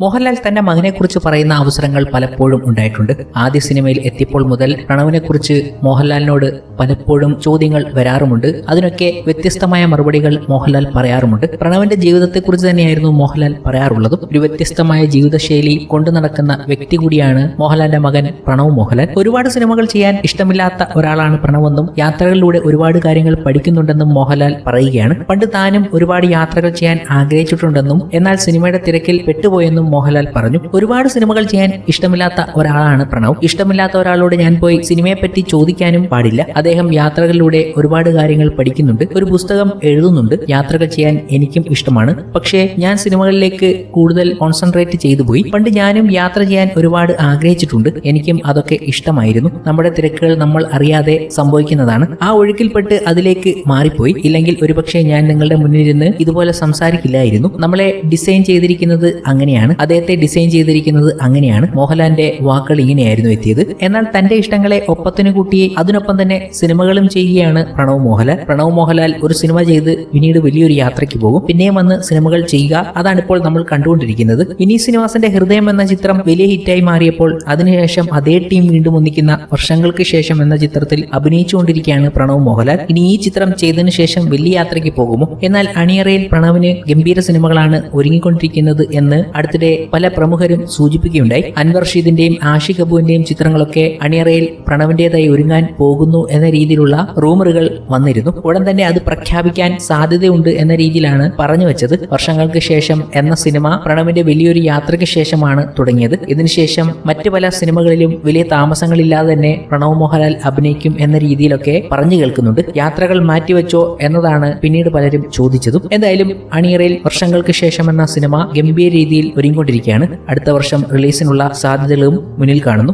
മോഹൻലാൽ തന്റെ മകനെക്കുറിച്ച് പറയുന്ന അവസരങ്ങൾ പലപ്പോഴും ഉണ്ടായിട്ടുണ്ട്. ആദ്യ സിനിമയിൽ എത്തിയപ്പോൾ മുതൽ പ്രണവിനെക്കുറിച്ച് മോഹൻലാലിനോട് പലപ്പോഴും ചോദ്യങ്ങൾ വരാറുമുണ്ട്. അതിനൊക്കെ വ്യത്യസ്തമായ മറുപടികൾ മോഹൻലാൽ പറയാറുമുണ്ട്. പ്രണവിന്റെ ജീവിതത്തെക്കുറിച്ച് തന്നെയായിരുന്നു മോഹൻലാൽ പറയാറുള്ളതും. ഒരു വ്യത്യസ്തമായ ജീവിതശൈലി കൊണ്ടു നടക്കുന്ന വ്യക്തി കൂടിയാണ് മോഹൻലാലിന്റെ മകൻ പ്രണവ് മോഹൻലാൽ. ഒരുപാട് സിനിമകൾ ചെയ്യാൻ ഇഷ്ടമില്ലാത്ത ഒരാളാണ് പ്രണവെന്നും യാത്രകളിലൂടെ ഒരുപാട് കാര്യങ്ങൾ പഠിക്കുന്നുണ്ടെന്നും മോഹൻലാൽ പറയുകയാണ്. പണ്ട് താനും ഒരുപാട് യാത്രകൾ ചെയ്യാൻ ആഗ്രഹിച്ചിട്ടുണ്ടെന്നും എന്നാൽ സിനിമയുടെ തിരക്കിൽ പെട്ടുപോയെന്നും മോഹൻലാൽ പറഞ്ഞു ഒരുപാട് സിനിമകൾ ചെയ്യാൻ ഇഷ്ടമില്ലാത്ത ഒരാളാണ് പ്രണവ്. ഇഷ്ടമില്ലാത്ത ഒരാളോട് ഞാൻ പോയി സിനിമയെ പറ്റി ചോദിക്കാനും പാടില്ല. അദ്ദേഹം യാത്രകളിലൂടെ ഒരുപാട് കാര്യങ്ങൾ പഠിക്കുന്നുണ്ട്. ഒരു പുസ്തകം എഴുതുന്നുണ്ട്. യാത്രകൾ ചെയ്യാൻ എനിക്കും ഇഷ്ടമാണ്. പക്ഷേ ഞാൻ സിനിമകളിലേക്ക് കൂടുതൽ കോൺസെൻട്രേറ്റ് ചെയ്തു പോയി. പണ്ട് ഞാനും യാത്ര ചെയ്യാൻ ഒരുപാട് ആഗ്രഹിച്ചിട്ടുണ്ട്. എനിക്കും അതൊക്കെ ഇഷ്ടമായിരുന്നു. നമ്മുടെ തിരക്കുകൾ നമ്മൾ അറിയാതെ സംഭവിക്കുന്നതാണ്. ആ ഒഴുക്കിൽപ്പെട്ട് അതിലേക്ക് മാറിപ്പോയി. ഇല്ലെങ്കിൽ ഒരുപക്ഷെ ഞാൻ നിങ്ങളുടെ മുന്നിലിരുന്ന് ഇതുപോലെ സംസാരിക്കില്ലായിരുന്നു. നമ്മളെ ഡിസൈൻ ചെയ്തിരിക്കുന്നത് അങ്ങനെയാണ്. അദ്ദേഹത്തെ ഡിസൈൻ ചെയ്തിരിക്കുന്നത് അങ്ങനെയാണ്. മോഹൻലാലിന്റെ വാക്കുകൾ ഇങ്ങനെയായിരുന്നു എത്തിയത്. എന്നാൽ തന്റെ ഇഷ്ടങ്ങളെ ഒപ്പത്തിന് കൂട്ടി അതിനൊപ്പം തന്നെ സിനിമകളും ചെയ്യുകയാണ് പ്രണവ് മോഹൻലാൽ. പ്രണവ് മോഹൻലാൽ ഒരു സിനിമ ചെയ്ത് പിന്നീട് വലിയൊരു യാത്രയ്ക്ക് പോകും. പിന്നെയും വന്ന് സിനിമകൾ ചെയ്യുക അതാണ് ഇപ്പോൾ നമ്മൾ കണ്ടുകൊണ്ടിരിക്കുന്നത്. ഇനി ശ്രീനിവാസന്റെ ഹൃദയം എന്ന ചിത്രം വലിയ ഹിറ്റായി മാറിയപ്പോൾ അതിനുശേഷം അതേ ടീം വീണ്ടും ഒന്നിക്കുന്ന വർഷങ്ങൾക്ക് ശേഷം എന്ന ചിത്രത്തിൽ അഭിനയിച്ചുകൊണ്ടിരിക്കുകയാണ് പ്രണവ് മോഹൻലാൽ. ഇനി ഈ ചിത്രം ചെയ്തതിനു ശേഷം വലിയ യാത്രയ്ക്ക് പോകുമോ? എന്നാൽ അണിയറയിൽ പ്രണവിന് ഗംഭീര സിനിമകളാണ് ഒരുങ്ങിക്കൊണ്ടിരിക്കുന്നത് എന്ന് അടുത്തിടെ പല പ്രമുഖരും സൂചിപ്പിക്കുകയുണ്ടായി. അൻവർ ഷീദിന്റെയും ആഷി കപൂറിന്റെയും ചിത്രങ്ങളൊക്കെ അണിയറയിൽ പ്രണവിന്റേതായി ഒരുങ്ങാൻ പോകുന്നു എന്ന രീതിയിലുള്ള റൂമറുകൾ വന്നിരുന്നു. ഉടൻ തന്നെ അത് പ്രഖ്യാപിക്കാൻ സാധ്യതയുണ്ട് എന്ന രീതിയിലാണ് പറഞ്ഞു വെച്ചത്. വർഷങ്ങൾക്ക് ശേഷം എന്ന സിനിമ പ്രണവിന്റെ വലിയൊരു യാത്രയ്ക്ക് ശേഷമാണ് തുടങ്ങിയത്. ഇതിനുശേഷം മറ്റു പല സിനിമകളിലും വലിയ താമസങ്ങളില്ലാതെ തന്നെ പ്രണവ് മോഹൻലാൽ അഭിനയിക്കും എന്ന രീതിയിലൊക്കെ പറഞ്ഞു കേൾക്കുന്നുണ്ട്. യാത്രകൾ മാറ്റിവെച്ചോ എന്നതാണ് പിന്നീട് പലരും ചോദിച്ചതും. എന്തായാലും അണിയറയിൽ വർഷങ്ങൾക്ക് ശേഷം എന്ന സിനിമ ഗംഭീര രീതിയിൽ ഒരുങ്ങിക്കൊണ്ടിരിക്കുകയാണ് അടുത്ത വർഷം റിലീസിനുള്ള സാധ്യതകളും മുന്നിൽ കാണുന്നു.